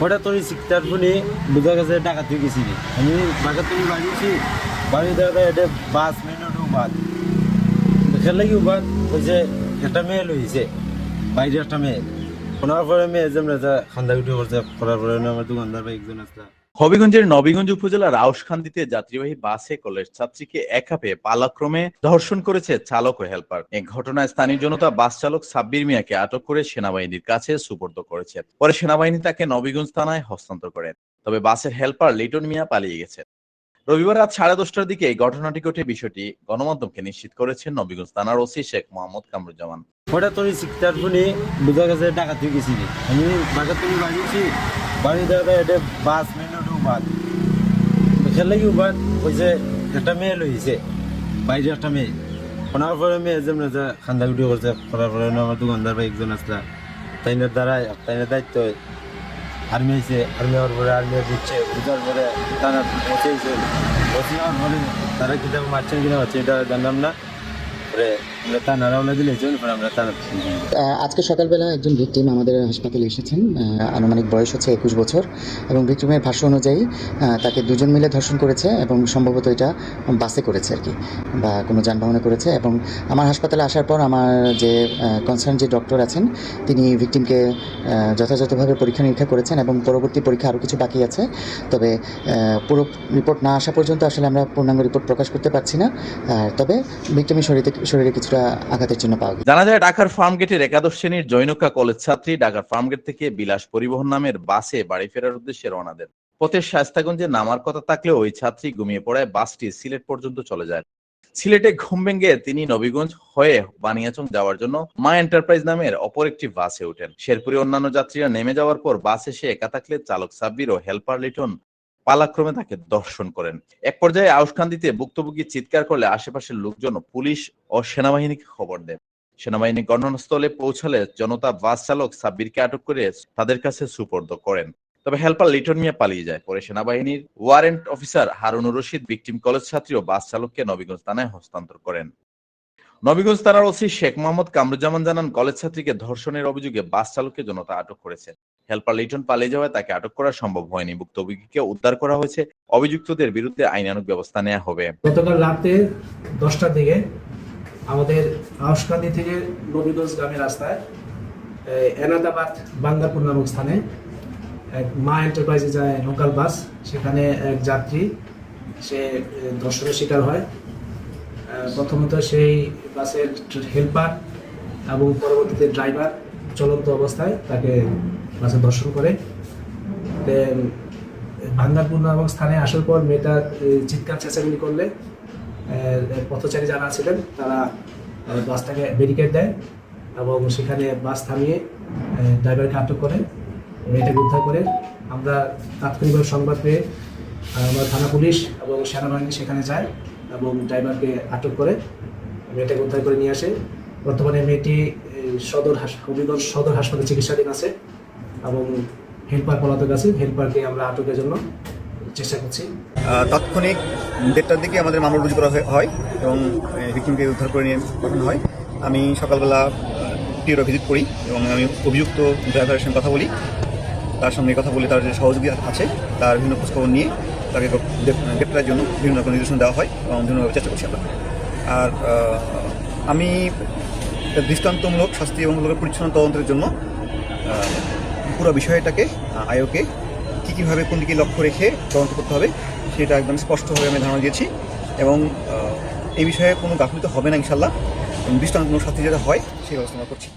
হঠাৎ তোর সিকটার ফোনে বুঝা গেছে ডাকাতি গেছি আমি বাঘা তুমি বাড়িয়েছি। বাড়ি দেখা এটা বাস মেন বাদ খেলে কি বাদ বলছে একটা মেয়ে লইছে বাইরে একটা মেয়ে। শোনার পরে মেয়ে যেমন খান্দা উঠে করছে করার পরে আমার দোকানদার বা একজন আসলা হবিগঞ্জের নবীগঞ্জ উপজেলার আউশখান্দিতে যাত্রীবাহী বাসে কলেজ ছাত্রীকে একা পেয়ে পালাক্রমে ধর্ষণ করেছে চালক ও হেলপার। এই ঘটনায় স্থানীয় জনতা বাস চালক সাব্বির মিয়াকে আটক করে সেনাবাহিনীর কাছে সুপর্দ করেছে। পরে সেনাবাহিনী তাকে নবীগঞ্জ থানায় হস্তান্তর করেন তবে বাসের হেলপার লিটন মিয়া পালিয়ে গেছে। রবিবার রাত সাড়ে দশটার দিকে এই ঘটনাটি ঘটে। বিষয়টি গণমাধ্যমকে নিশ্চিত করেছেন নবীগঞ্জ থানার ওসি শেখ মোহাম্মদ কামরুজ্জামান। হঠাৎ তোর শিখতার ফোনে বুঝা গেছে ডাকাতি গেছি আমি বাঘা তুমি বাড়িয়েছি বাড়ি দেখা বাস মেন বাদ। খেলে কি বাদ? বলছে একটা মেয়ে লইছে বাইরে একটা মেয়ে। শোনার পরে মেয়ে যেমন খান্দা উঠে করছে করার পরে আমার দোকানদার ভাই একজন আসলা তাইনের দ্বারাই তাইনের দায়িত্ব আর্মি আইছে আর্মি হওয়ার পরে আর্মি বুঝছে বুঝার পরে তারা পৌঁছেছে পৌঁছে যাওয়ার পরে তারা কিতাব মারছেন কিনা মারছে এটা জানলাম না। পরে আজকে সকালবেলা একজন ভিকটিম আমাদের হাসপাতালে এসেছেন আনুমানিক বয়স হচ্ছে একুশ বছর, এবং ভিকটিমের ভাষ্য অনুযায়ী তাকে দুজন মিলে ধর্ষণ করেছে এবং সম্ভবত এটা বাসে করেছে আর কি, বা কোনো যানবাহনে করেছে, এবং আমার হাসপাতালে আসার পর আমার যে কনসার্ন যে ডক্টর আছেন, তিনি ভিকটিমকে যথাযথভাবে পরীক্ষা নিরীক্ষা করেছেন এবং পরবর্তী পরীক্ষা আরও কিছু বাকি আছে, তবে পুরো রিপোর্ট না আসা পর্যন্ত আসলে আমরা পূর্ণাঙ্গ রিপোর্ট প্রকাশ করতে পারছি না তবে ভিকটিমের শরীরে শরীরে কিছুটা আঘাতের চিহ্ন পাওয়া গেছে। জানা যায়, ঢাকার ফার্মগেটের একাদশ শ্রেণির জৈনকা কলেজ ছাত্রী ঢাকার ফার্মগেট থেকে বিলাস পরিবহন নামের বাসে বাড়ি ফেরার উদ্দেশ্যে রওনা দেন। পথের শাস্তাগঞ্জে নামার কথা থাকলেও ওই ছাত্রী ঘুমিয়ে পড়ায় বাসটি সিলেট পর্যন্ত চলে যায়। সিলেটে ঘুম ভেঙে তিনি নবীগঞ্জ হয়ে বানিয়াচং যাওয়ার জন্য মা এন্টারপ্রাইজ নামের অপর একটি বাসে ওঠেন। শেরপুরে অন্যান্য যাত্রীরা নেমে যাওয়ার পর বাস এসে একা থাকলে চালক সাব্বির ও হেল্পার লিটন পালাক্রমে তাকে দর্শন করেন। এক পর্যায়ে আউসকান্দিতে ভুক্তভোগী চিৎকার করলে আশেপাশের লোকজন পুলিশ ও সেনাবাহিনীকে খবর দেন সেনাবাহিনী ঘটনাস্থলে পৌঁছালে জনতা বাস চালক সাব্বিরকে আটক করে তাদের কাছে সুপর্দ করেন। তবে হেল্পার লিটন মিয়া পালিয়ে যায়। পরে সেনাবাহিনীর warrant officer Harunur Rashid victim college ছাত্রী ও বাস চালককে নবীগঞ্জ থানায় হস্তান্তর করেন। নবীগঞ্জ থানার ওসি শেখ মোহাম্মদ কামরুজ্জামান জানান, কলেজ ছাত্রীকে ধর্ষণের অভিযোগে বাস চালককে জনতা আটক করেছে। হেল্পার লিটন পালিয়ে যাওয়ায় তাকে আটক করা সম্ভব হয়নি। ভুক্তভোগীকে উদ্ধার করা হয়েছে। অভিযুক্তদের বিরুদ্ধে আইনানুগ ব্যবস্থা নেওয়া হবে। গতকাল রাতে দশটার দিকে আমাদের আউসকান্দি থেকে নবীগঞ্জ গ্রামের রাস্তায় এনাদাবাদ বাঙ্গারপুর নামক স্থানে এক মা এন্টারপ্রাইজে যায় লোকাল বাস। সেখানে এক যাত্রী, সে ধর্ষণের শিকার হয়। প্রথমত সেই বাসের হেল্পার এবং পরবর্তীতে ড্রাইভার চলন্ত অবস্থায় তাকে বাসে দর্শন করে। ভাঙ্গারপুর নামক স্থানে আসার পর মেয়েটা চিৎকার, চেঁচামেচি করলে পথচারী যারা ছিলেন, তারা বাসটাকে ব্যারিকেড দেয় এবং সেখানে বাস থামিয়ে ড্রাইভারকে আটক করে, মেয়েটাকে উদ্ধার করে। আমরা তাৎক্ষণিকভাবে সংবাদ পেয়ে আমরা থানা পুলিশ এবং সেনাবাহিনী সেখানে যায় এবং ড্রাইভারকে আটক করে, মেয়েটাকে উদ্ধার করে নিয়ে আসে। বর্তমানে মেয়েটি সদর হাস- হবিগঞ্জ সদর হাসপাতালে চিকিৎসাধীন আছে এবং হেল্পার পলাতক আছে। হেল্পারকে আমরা আটকের জন্য চেষ্টা করছি। তাৎক্ষণিক দেড়টার দিকে আমাদের মামলা রুজু করা হয়- হয় এবং ভিকটিমকে উদ্ধার করে নিয়ে পাঠানো হয়। আমি সকালবেলা টিওরা ভিজিট করি এবং আমি অভিযুক্ত ড্রাইভারের সঙ্গে কথা বলি। তার সঙ্গে কথা বলে তার যে সহযোগী আছে, তার বিভিন্ন খোঁজখবর নিয়ে তাকে গ্রেপ্তারের জন্য বিভিন্ন রকম নির্দেশনা দেওয়া হয় এবং বিভিন্নভাবে চেষ্টা করছি আমরা। আর আমি দৃষ্টান্তমূলক শাস্তি এবং পরিচ্ছন্ন তদন্তের জন্য পুরো বিষয়টাকে আহ, আয়োগে কী কীভাবে কোন দিকে লক্ষ্য রেখে তদন্ত করতে হবে সেটা একদম স্পষ্টভাবে আমি ধারণা দিয়েছি। এবং এই বিষয়ে কোনো গাফিলতি হবে না ইনশাল্লাহ এবং দৃষ্টান্তমূলক শাস্তি যেটা হয় সেই ব্যবস্থা আমরা করছি।